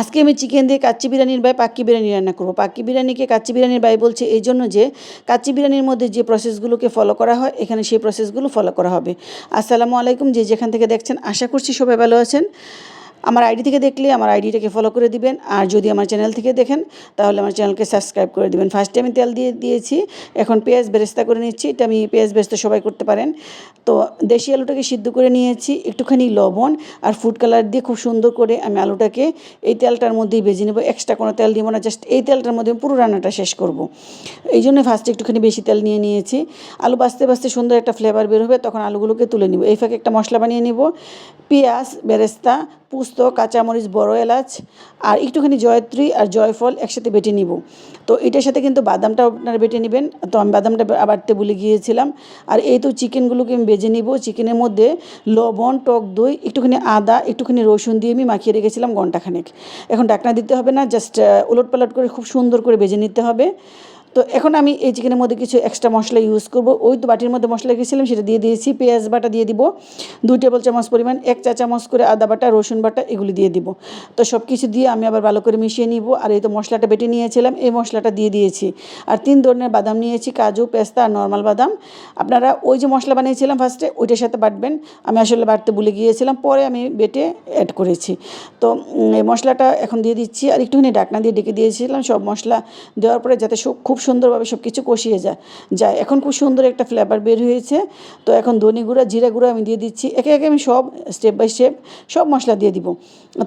আজকে আমি চিকেন দিয়ে কাচ্চি বিরিয়ানির বাই পাক্কি বিরিয়ানি রান্না করব। পাক্কি বিরিয়ানিকে কাচ্চি বিরিয়ানির বাই বলছে এই জন্য যে কাচ্চি বিরিয়ানির মধ্যে যে প্রসেসগুলোকে ফলো করা হয়, এখানে সেই প্রসেসগুলো ফলো করা হবে। আসসালামু আলাইকুম, যে যেখান থেকে দেখছেন, আশা করছি সবাই ভালো আছেন। আমার আইডি থেকে দেখলে আমার আইডিটাকে ফলো করে দিবেন। আর যদি আমার চ্যানেল থেকে দেখেন, তাহলে আমার চ্যানেলকে সাবস্ক্রাইব করে দিবেন। ফার্স্টে আমি তেল দিয়ে দিয়েছি। এখন পেঁয়াজ বেরেস্তা করে নিচ্ছি। এটা আমি পেঁয়াজ বেরেস্তা সবাই করতে পারেন। তো দেশি আলুটাকে সিদ্ধ করে নিয়েছি। একটুখানি লবণ আর ফুড কালার দিয়ে খুব সুন্দর করে আমি আলুটাকে এই তেলটার মধ্যেই ভেজে নেব। এক্সট্রা কোনো তেল দিব না জাস্ট এই তেলটার মধ্যে পুরো রান্নাটা শেষ করব। এই জন্য ফার্স্টে একটুখানি বেশি তেল নিয়ে নিয়েছি। আলু বাছতে বাছতে সুন্দর একটা ফ্লেভার বের হবে। তখন আলুগুলোকে তুলে নিব। এই ফাঁকে একটা মশলা বানিয়ে নিব। পেঁয়াজ, বেরেস্তা পুস্ত, কাঁচামরিচ, বড় এলাচ আর একটুখানি জয়ত্রী আর জয়ফল একসাথে বেটে নিব। তো এটার সাথে কিন্তু বাদামটাও আপনারা বেটে নেবেন। তো আমি বাদামটা বাড়তে ভুলে গিয়েছিলাম। আর এই তো চিকেনগুলোকে আমি বেজে নিব। চিকেনের মধ্যে লবণ, টক দই, একটুখানি আদা, একটুখানি রসুন দিয়ে আমি মাখিয়ে রেখেছিলাম ঘন্টাখানেক। এখন ডাকনা দিতে হবে না, জাস্ট উলট পালট করে খুব সুন্দর করে বেজে নিতে হবে। তো এখন আমি এই চিকেনের মধ্যে কিছু এক্সট্রা মশলা ইউজ করব। ওই তো বাটির মধ্যে মশলা রেখেছিলাম, সেটা দিয়ে দিয়েছি। পেঁয়াজ বাটা দিয়ে দিব, দুই টেবিল চামচ পরিমাণ, এক চা চামচ করে আদা বাটা, রসুন বাটা, এগুলি দিয়ে দিব। তো সব কিছু দিয়ে আমি আবার ভালো করে মিশিয়ে নিব। আর এই তো মশলাটা বেটে নিয়েছিলাম, এই মশলাটা দিয়ে দিয়েছি। আর তিন ধরনের বাদাম নিয়েছি, কাজু, পেস্তা আর নর্মাল বাদাম। আপনারা ওই যে মশলা বানিয়েছিলাম ফার্স্টে ওইটার সাথে বাটবেন। আমি আসলে বাটতে ভুলে গিয়েছিলাম, পরে আমি বেটে অ্যাড করেছি। তো এই মশলাটা এখন দিয়ে দিচ্ছি। আর একটুখানি ডাকনা দিয়ে ডেকে দিয়েছিলাম, সব মশলা দেওয়ার পরে যাতে খুব সুন্দরভাবে সব কিছু কষিয়ে যায়। যায় এখন খুব সুন্দর একটা ফ্লেভার বের হয়েছে। তো এখন ধনে গুঁড়া, জিরা গুঁড়া আমি দিয়ে দিচ্ছি। একে একে আমি সব স্টেপ বাই স্টেপ সব মশলা দিয়ে দিব।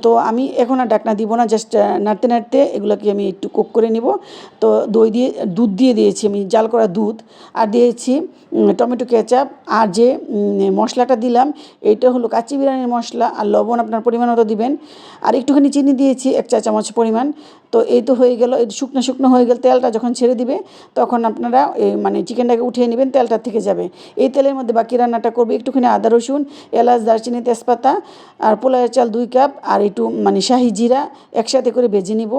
তো আমি এখন আর ডাকনা দিব না জাস্ট নাড়তে নাড়তে এগুলোকে আমি একটু কুক করে নিব। তো দই দিয়ে, দুধ দিয়ে দিয়েছি আমি, জাল করা দুধ। আর দিয়েছি টমেটো কেচাপ আর যে মশলাটা দিলাম, এইটা হলো কাচ্চি বিরিয়ানির মশলা। আর লবণ আপনার পরিমাণ মতো দিবেন। আর একটুখানি চিনি দিয়েছি, এক চা চামচ পরিমাণ। তো এই তো হয়ে গেল, এই শুকনো শুকনো হয়ে গেল, তেলটা যখন ছেড়ে দিবে, তখন আপনারা এই মানে চিকেনটাকে উঠিয়ে নেবেন, তেলটা থেকে যাবে। এই তেলের মধ্যে বাকি রান্নাটা করবে একটুখানি আদা, রসুন, এলাচ, দারচিনি, তেজপাতা, আর পোলায়ের চাল দুই কাপ, আর একটু মানে শাহি জিরা একসাথে করে ভেজে নিব।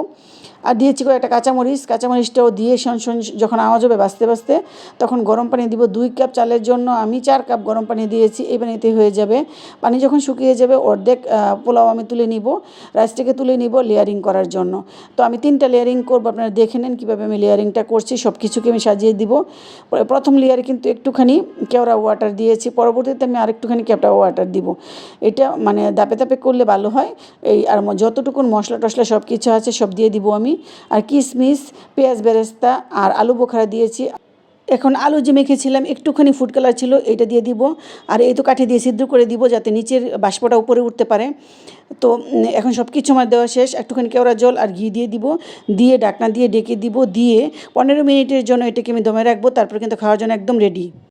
আর দিয়েছি একটা কাঁচামরিচ, কাঁচামরিচটাও দিয়ে শন শন, যখন আওয়াজ হবে বাঁচতে বাঁচতে তখন গরম পানি দিব দুই কাপ চালের জন্য। আমি চার কাপ গরম পানি দিয়েছি, এই পানিতে হয়ে যাবে। পানি যখন শুকিয়ে যাবে, অর্ধেক পোলাও আমি তুলে নিব, রাইসটাকে তুলে নিব লেয়ারিং করার জন্য। তো আমি তিনটা লেয়ারিং করব, আপনারা দেখে নেন কীভাবে আমি লেয়ারিংটা করছি সব কিছুকে আমি সাজিয়ে দিব। প্রথম লেয়ারে কিন্তু একটুখানি কেওড়া ওয়াটার দিয়েছি, পরবর্তীতে আমি আরেকটুখানি কেওড়া ওয়াটার দিব। এটা মানে দাপে দাপে করলে ভালো হয়। এই আর যতটুকুন মশলা টশলা সব কিছু আছে সব দিয়ে দিব আমি আর কিশমিশ পেঁয়াজ বেরেস্তা আর আলু বোখারা দিয়েছি। এখন আলু যে মেখেছিলাম, একটুখানি ফুড কালার ছিল, এটা দিয়ে দিব। আর এই তো কাঠি দিয়ে সিদ্ধ করে দিব যাতে নিচের বাষ্পটা উপরে উঠতে পারে। তো এখন সব কিছু আমার দেওয়া শেষ। একটুখানি কেওড়া জল আর ঘি দিয়ে দিব। দিয়ে ডাকনা দিয়ে ডেকে দিব। দিয়ে পনেরো মিনিটের জন্য এটাকে আমি দমে রাখব। তারপর কিন্তু খাওয়ার জন্য একদম রেডি